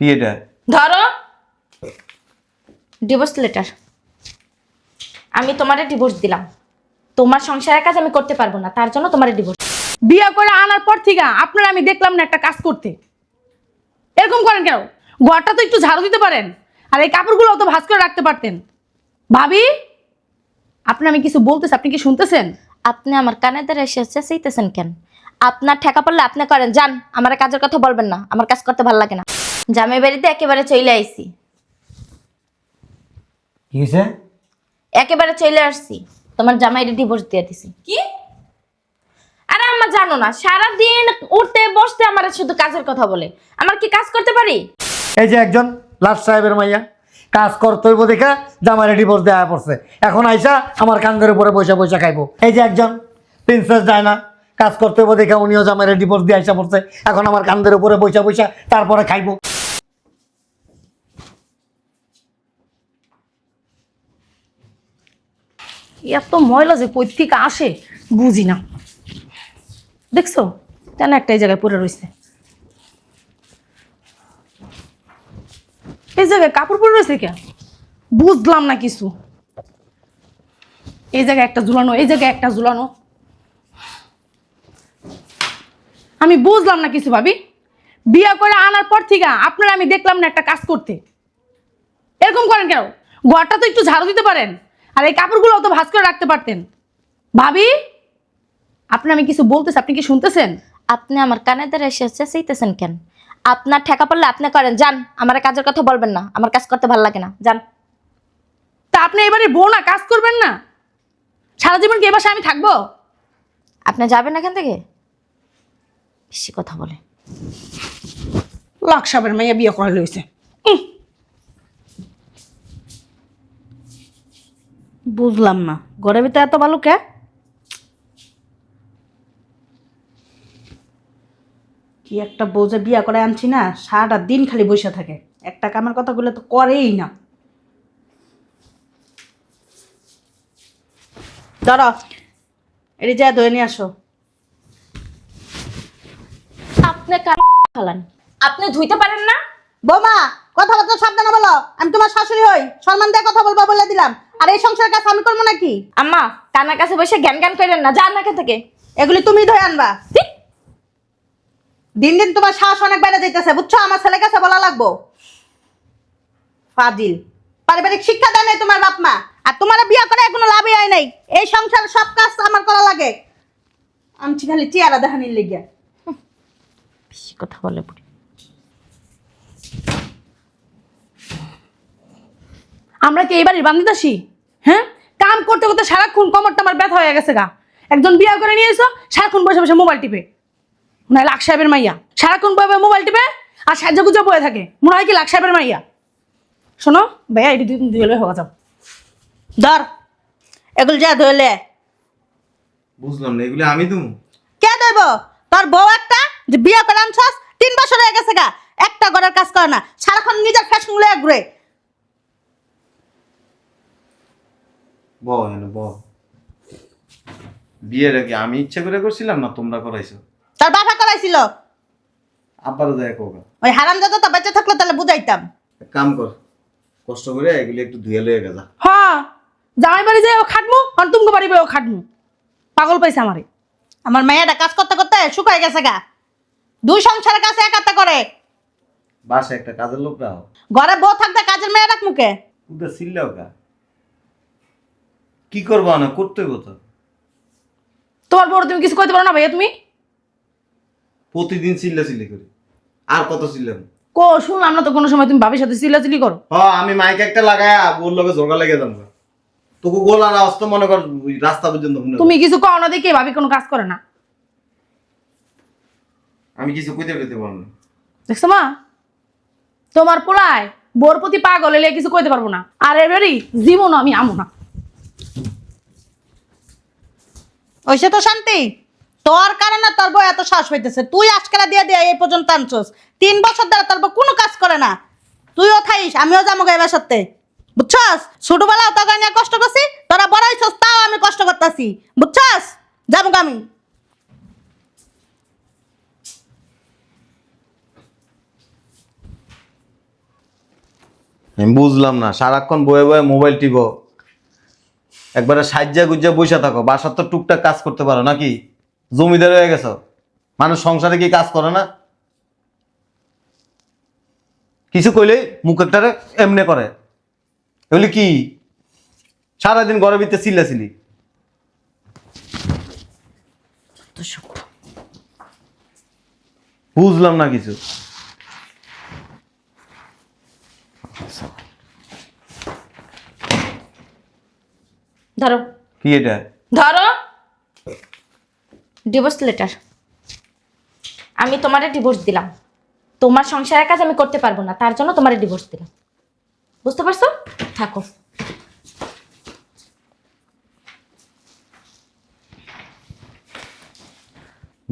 কি এটা? ধরো। ডিভোর্স লেটার আমি তোমারে ডিভোর্স দিলাম। তোমার সংসারের কাজ আমি করতে পারব না তার জন্য তোমারে ডিভোর্স বিয়ে করে আনার পর থেকে আপনার আমি দেখলাম না একটা কাজ করতে। এরকম করেন কেন? ঘরটা তো একটু ঝাড়ু দিতে পারেন আর এই কাপড়গুলো তো ভাঁজ করে রাখতে পারতেন। ভাবি আপনি আমি কিছু বলতেছি আপনি কি শুনতেছেন? আপনি আমার কানে দ্বারা এসে চেঁচাইতেছেন কেন? আপনার ঠেকা পড়লে আপনি করেন যান আমার কাজের কথা বলবেন না আমার কাজ করতে ভালো লাগে না। জামাই বাড়িতে একেবারে চলে আইছি। কি হয়েছে একেবারে চলে আসছি। তোমার জামাইরে ডিভোর্স দিয়ে দিছি। কি? আরে আমার জানো না সারা দিন উঠতে বসতে আমার শুধু কাজের কথা বলে। আমার কি কাজ করতে পারি? এই যে একজন লাট সাহেবের মাইয়া কাজ করতে হইব দেখা জামাইরে ডিভোর্স দেওয়া পড়ছে। এখন আইসা আমার কান্দের উপরে পয়সা পয়সা খাইবো। এই যে একজন প্রিন্সেস ডায়না কাজ করতে হইব দেখা উনিও জামাইরে ডিভোর্স দিয়ে আইসা পড়ছে। এখন আমার কান্দের উপরে পয়সা পয়সা তারপরে খাইবো। এত ময়লা যে কই থেকে আসে, বুঝি না। দেখছ? কেন একটা এই জায়গায় পরে রয়েছে এই জায়গায় কাপড় পরে রয়েছে কে? বুঝলাম না কিছু। এই জায়গায় একটা ঝুলানো, এই জায়গায় একটা ঝুলানো। আমি বুঝলাম না কিছু, ভাবি। বিয়ে করে আনার পর থেকে আপনারা আমি দেখলাম না একটা কাজ করতে। এরকম করেন কেন? ঘরটা তো একটু ঝাড়ু দিতে পারেন। আর এই কাপড়গুলো তো ভাঁজ করে রাখতে পারতেন। ভাবি আপনি আমি কিছু বলতেছি আপনি কি শুনতেছেন? আপনি আমার কানে দ্বারা এসে চেঁচাইতেছেন কেন? আপনার ঠেকা পড়লে আপনি করেন। যান আমার কাজের কথা বলবেন না। আমার কাজ করতে ভালো লাগে না। যান। তা আপনি এবারে বউ না? কাজ করবেন না? সারা জীবন কি এ বাসায় আমি থাকব? আপনি যাবেন এখান থেকে? বেশি কথা বলে। লাখ সাবের মাইয়া বিয়ে করা লইছে। বুঝলাম না। ঘরের ভিতরে এত ভালো কে? কি একটা বউজে বিয়া করে আনছি না সারাটা দিন খালি বসে থাকে। একটা কামের কথাগুলো তো করেই না। ধরো এটি যা ধরে নিয়ে আসো। আপনি খালান? আপনি ধুইতে পারেন না? বৌমা কথাবার্তা সাবধানে বলো। আমি তোমার শাশুড়ি হই। সম্মান দিয়ে কথা বলব বলে দিলাম। আর এই সংসারের কাজ আমি করব নাকি? আম্মা কানার কাছে বসে জ্ঞান জ্ঞান করেন না যান না এখান থেকে। এগুলি তুমি ধরে আনবা। দিন দিন তোমার সাহস অনেক বেড়ে যাইতেছে বুঝছ? আমার ছেলের কাছে বলা লাগবো। ফাজিল। পারিবারিক শিক্ষা দেয় নাই তোমার বাপ মা। আর তোমার বিয়ে করে কোনো লাভই হয় নাই। এই সংসারের সব কাজ আমার করা লাগে। আমি খালি চেয়ারা দেখানির লেগে। বেশি কথা বলে বুড়ি। আমরা কি এবারই বান্দিদাসী হ্যাঁ? কাম করতে করতে সারাক্ষণ কমরটা আমার ব্যথা হয়ে গেছে গা। একজন বিয়ে করে নিয়ে এসো সারাক্ষণ বসে বসে মোবাইল টিপে। মনে হয় লাখ সাহেবের মাইয়া। সারাক্ষণ বয়ে মোবাইল টিপে আর সাহায্য গুজো বয়ে থাকে। মনে হয় কি লাখ সাহেবের মাইয়া। শোনো ভাইয়া এটি দুই দুই হওয়া যাও। ধর। এগুলো যা ধরলে। বুঝলাম না এগুলি আমি তুমি কে দেব তোর বউ একটা যে বিয়ে করে আনছস তিন বছর হয়ে গেছে গা। একটা ঘরের কাজ করে না। সারাক্ষণ নিজের ফ্যাশন লয়ে ঘুরে। ব এনে ব বিয়েটা কি আমি ইচ্ছা করে করছিলাম না তোমরা করাইছো? তোর বাবা করাইছিল। কোকা ওই হারাম যাতে তো বেঁচে থাকলে তাহলে বুঝাইতাম। এক কাম কর কষ্ট করে এগুলি একটু ধুয়ে লয়ে হ্যাঁ জামাই বাড়ি যে ও খাটমু আর তুমি বাড়ি ও খাটমু। পাগল পাইছে আমারে। আমার মেয়েটা কাজ করতে করতে শুকাই গেছে গা। দুই সংসারের কাছে একাত্তা করে। বাসা একটা কাজের লোক রাও। ঘরে বউ থাকতে কাজের মেয়ে রাখ মুখে উদা সিল্লাও কা কি করব না? করতে হইব তো। তোমার বড় তুমি কিছু করতে পারো না ভাইয়া তুমি? প্রতিদিন চিল্লা চিল্লি করি। আর কত চিল্লাম কো শুনলাম না তো কোনো সময় তুমি ভাবির সাথে চিল্লাচিল্লি করো। হ আমি মাইক একটা লাগায়া ওর লগে ঝগড়া লেগে যাব। তোকে গোলার আওয়াজ তো মনে কর ওই রাস্তা পর্যন্ত শুনে তুমি কিছু কও না দেখে ভাবি কোনো কাজ করে না। আমি কিছু কইতে কইতে পারব না। দেখছ মা? তোমার পোলায় বোর প্রতি পাগল এলে কিছু কইতে পারব না। আর এবারই জীবন আমি আমো না। ওইসে তো শান্তি। তোর কারণে তোর বউ এত শ্বাস হইতেছে তুই আজকাল দিয়ে দিয়ে এই পর্যন্ত আনছস। তিন বছর ধরে তোর বউ কোনো কাজ করে না। তুইও খাইস আমিও যাব গাইবার সত্যি বুঝছস? ছোটবেলাও তোকে নিয়ে কষ্ট করছি, তোরা বড় হইছস, তাও আমি কষ্ট করতেছি। বুঝছস? যাব আমি। আমি বুঝলাম না, সারাক্ষণ বয়ে বয়ে মোবাইল টিপো। একবারে সাজ্জা গুজ্জা বসে থাকো, বাসার তো টুকটাক কাজ করতে পারো, নাকি? জমিদার হয়ে গেছো। মানুষ সংসারে কি কাজ করে না? কিছু কইলে মুখ একটারে এমনে করে। এগুলি কি? সারাদিন ঘরের ভিতরে চিল্লাছিলি বুঝলাম না কিছু। ধরো। কি এটা? ধরো। ডিভোর্স লেটার আমি তোমারে ডিভোর্স দিলাম। তোমার সংসারের কাজ আমি করতে পারব না তার জন্য তোমারে ডিভোর্স দিলাম। বুঝতে পারছ? থাকো।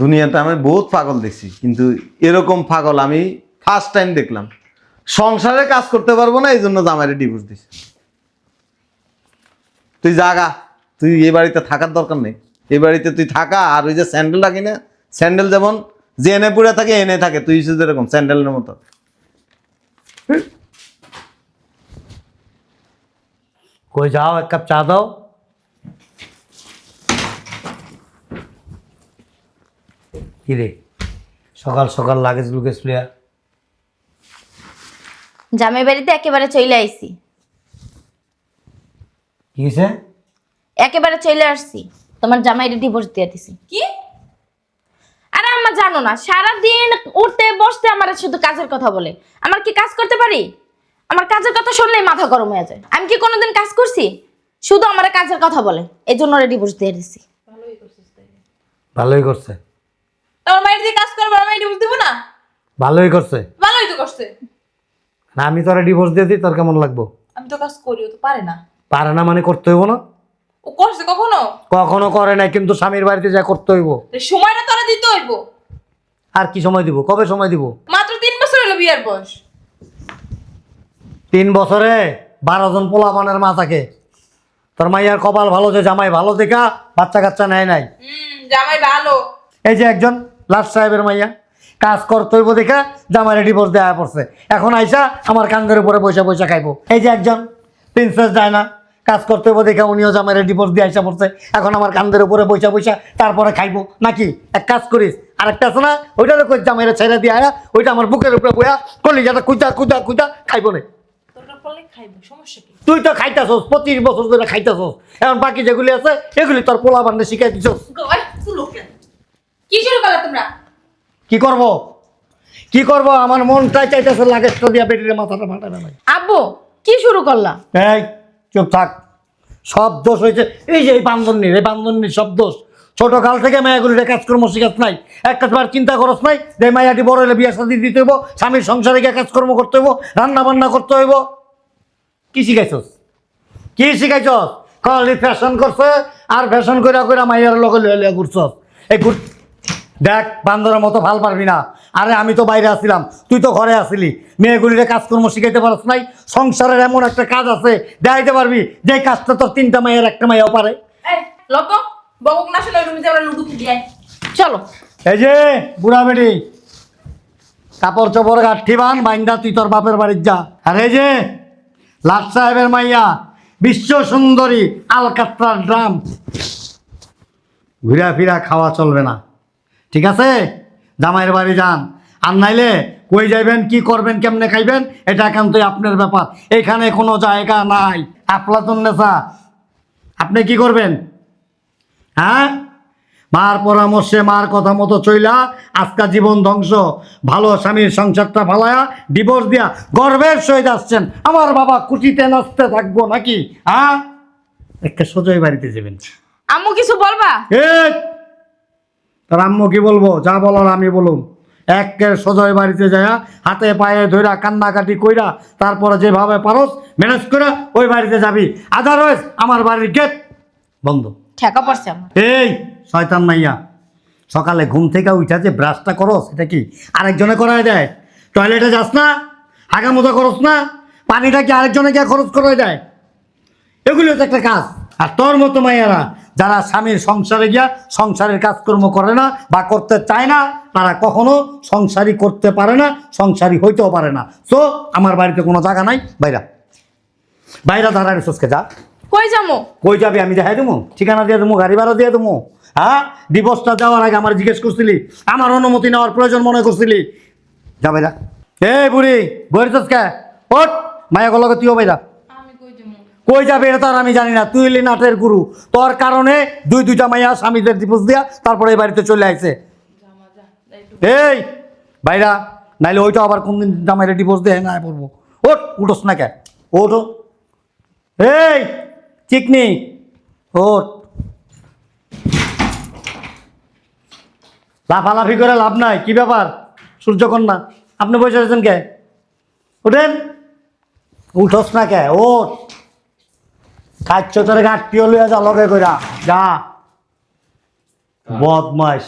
দুনিয়াতে আমি বহুত পাগল দেখছি কিন্তু এরকম পাগল আমি ফার্স্ট টাইম দেখলাম। সংসারে কাজ করতে পারব না এই জন্য জামাইরে ডিভোর্স দিছি। তুই জাগা। তুই এই বাড়িতে থাকার দরকার নেই। এ বাড়িতে তুই থাকা আর ওই যে স্যান্ডেল রাখি না স্যান্ডেল যেমন যে এনে পড়ে থাকে এনে থাকে। তুই শুধু এরকম স্যান্ডেলের মতো। কই যাও এক কাপ চা দাও। কি রে? সকাল সকাল লাগেজ লুকেজ লিয়া জামাই বাড়িতে একেবারে চলে আইছি। কি হয়েছে একেবারে চলে আসছি। তোমার জামাইরে ডিভোর্স দিয়ে দিছি। কি? আরে আম্মা জানো না সারা দিন উঠতে বসতে আমার শুধু কাজের কথা বলে। আমার কি কাজ করতে পারি? আমার কাজের কথা শুনলেই মাথা গরম হয়ে যায়। আমি কি কোনোদিন কাজ করছি? শুধু আমার কাজের কথা বলে। এই জন্য ওরা ডিভোর্স দিয়ে দিছি। ভালোই করছে। তোমার মায়ের দিয়ে কাজ করব আমি ডিভোর্স দিব না? ভালোই করছে। ভালোই তো করছে। না আমি তোরা ডিভোর্স দিয়ে দিই তোর কেমন লাগবো? আমি তো কাজ করিও তো পারে না। পারে না মানে করতে হইব না। ও করছে কখনো? কখনো করে নাই কিন্তু স্বামীর বাড়িতে যা করতে হইব। সময়টা তারা দিতে হইব। আর কি সময় দিব? কবে সময় দিব? মাত্র তিন বছর হলো বিয়ের বয়স। তিন বছরে বারো জন পোলাপানের মা থাকে। তোর মাইয়ার কপাল ভালো যে জামাই ভালো দেখা বাচ্চা কাচ্চা নেয় নাই। জামাই ভালো। এই যে একজন লাট সাহেবের মাইয়া কাজ করতে হইব দেখা জামাইরে ডিভোর্স দেওয়া পড়ছে। এখন আইসা আমার কান্দের উপরে পয়সা পয়সা খাইবো। এই যে একজন প্রিন্সেস যায় না। কাজ করতে হবে দেখে উনিও জামাইরে ডিভোর্স দিয়ে আইসা পড়ছে। এখন আমার কান্দের উপরে পয়সা পয়সা তারপরে খাইবো। নাকি? এক কাজ করিস। আরেকটা আছে না ওইটারও কই জামাইরে ছেড়ে দিয়ে আয়া ওইটা আমার বুকের উপরে বয়া কুইতা কুইতা কুইতা খাইবো না। খাইবো সমস্যা তুই তো খাইতাছস পঁচিশ বছর ধরে খাইতাছস। এখন বাকি যেগুলি আছে এগুলি তোর পোলা বান্ডে শিখাই দিছস। কি শুরু করলা তোমরা? কি করব? কি করব? আমার মনটাই চাইতেছে লাগেজটা দিয়া বেটির মাথাটা ফাটাবে নাই আব্বু কি শুরু করলা? এই চুপ থাক। সব দোষ হয়েছে। এই যে এই বান্ধবনির এই বান্ধবনির সব দোষ। ছোট কাল থেকে মায়াগুলির কাজকর্ম শিখাত নাই। একটা বার চিন্তা করস নাই যে মায়াটি বড় হলে বিয়ে শাদি দিতে হইব, স্বামীর সংসারে গিয়ে কাজকর্ম করতে হইব রান্না বান্না করতে হইব। কি শিখাইছস? কি শিখাইছস? খালি ফ্যাশন করছে আর ফ্যাশন কইরা কইরা মাইয়ার লগে লয়ে ঘুরছস। এই ঘুর দেখ বান্দরের মতো ভালো পারবি না। আরে আমি তো বাইরে আসছিলাম তুই তো ঘরে আসিলি। মেয়েগুলিরে কাজকর্ম শিখাইতে পারস নাই সংসারের এমন একটা কাজ আছে দেখাইতে পারবি যে কাজটা তোর তিনটা মায়ের একটা মাইয়াও পারে। চলো। এই যে বুড়া বেটি কাপড় চোপড় গাঠি বান বাইন্দা তুই তোর বাপের বাড়ির যা। আর এই যে লাট সাহেবের মাইয়া বিশ্ব সুন্দরী আলকাত্রার ড্রাম। ঘুরা ফিরা খাওয়া চলবে না। ঠিক আছে? জামাইয়ের বাড়ি যান। আর নাইলে কই যাইবেন কি করবেন কেমনে খাইবেন এটা একান্তই আপনার ব্যাপার। এখানে কোনো জায়গা নাই। আপলাতুন নেশা। আপনি কি করবেন? হ্যাঁ? মার পরামর্শে মার কথা মতো চইলা আজকা জীবন ধ্বংস। ভালো স্বামীর সংসারটা ফালায়া ডিভোর্স দিয়া গর্বের সহিত আসছেন। আমার বাবা কুটিতে নাচতে থাকব নাকি? হ্যাঁ? একটা সোজই বাড়িতে যাবেন। আম্মু কিছু বলবা? তোর আম্মু কি বলব? যা বলার আমি বলুম। একের সোজয় বাড়িতে যায় হাতে পায়ে ধইরা কান্নাকাটি কইরা তারপরে যেভাবে পারস ম্যানেজ করে ওই বাড়িতে যাবি। আদারওয়াইজ আমার বাড়ির গেট বন্ধ। ঠেকা পড়ছে আমার। এই শয়তান মাইয়া সকালে ঘুম থেকে উঠা যে ব্রাশটা করস এটা কি আরেকজনে করায় দেয়? টয়লেটে যাস না? হাগা মোজা করস না? পানিটা কি আরেকজনে গিয়ে খরচ করায় দেয়? এগুলো তো একটা কাজ। আর তোর মতো মাইয়ারা যারা স্বামীর সংসারে গিয়া সংসারের কাজকর্ম করে না বা করতে চায় না তারা কখনো সংসারই করতে পারে না সংসারই হইতেও পারে না। তো আমার বাড়িতে কোনো জায়গা নাই বাইরা। বাইরা দাঁড়ায় রেসোসকে যা। কই যাব? কই যাবি আমি দেখাই দেবো ঠিকানা দিয়ে দেবো গাড়ি ভাড়া দিয়ে দেবো হ্যাঁ? ডিভোর্সটা দেওয়ার আগে আমার জিজ্ঞেস করছিলি আমার অনুমতি নেওয়ার প্রয়োজন মনে করছিলি। যা বাইরা। এই বুড়ি বইরছস কে ওট মায়া গলকে তুইও বাইরা। কই যাবে এটা তার আমি জানি না। তুই এলি নাটের গুরু। তোর কারণে দুই দুইটা মাইয়া স্বামীদের ডিভোর্স দিয়া তারপরে এই বাড়িতে চলে আইছে। এই বাইরা নাইলে ওইটা আবার কোনদিন জামাইরে ডিভোর্স দেয় না পড়ব। ওট উঠোস না কে? ওঠো এই, চিকনি ওট লাফালাফি করে লাভ নাই, কি ব্যাপার? সূর্যকন্যা, আপনি বসে আছেন কে? উঠেন উঠোস না কে? ওট খাচ্ছ তোর গাঁটটিও লইয়া যা লগে কইরা। যা। বদমাস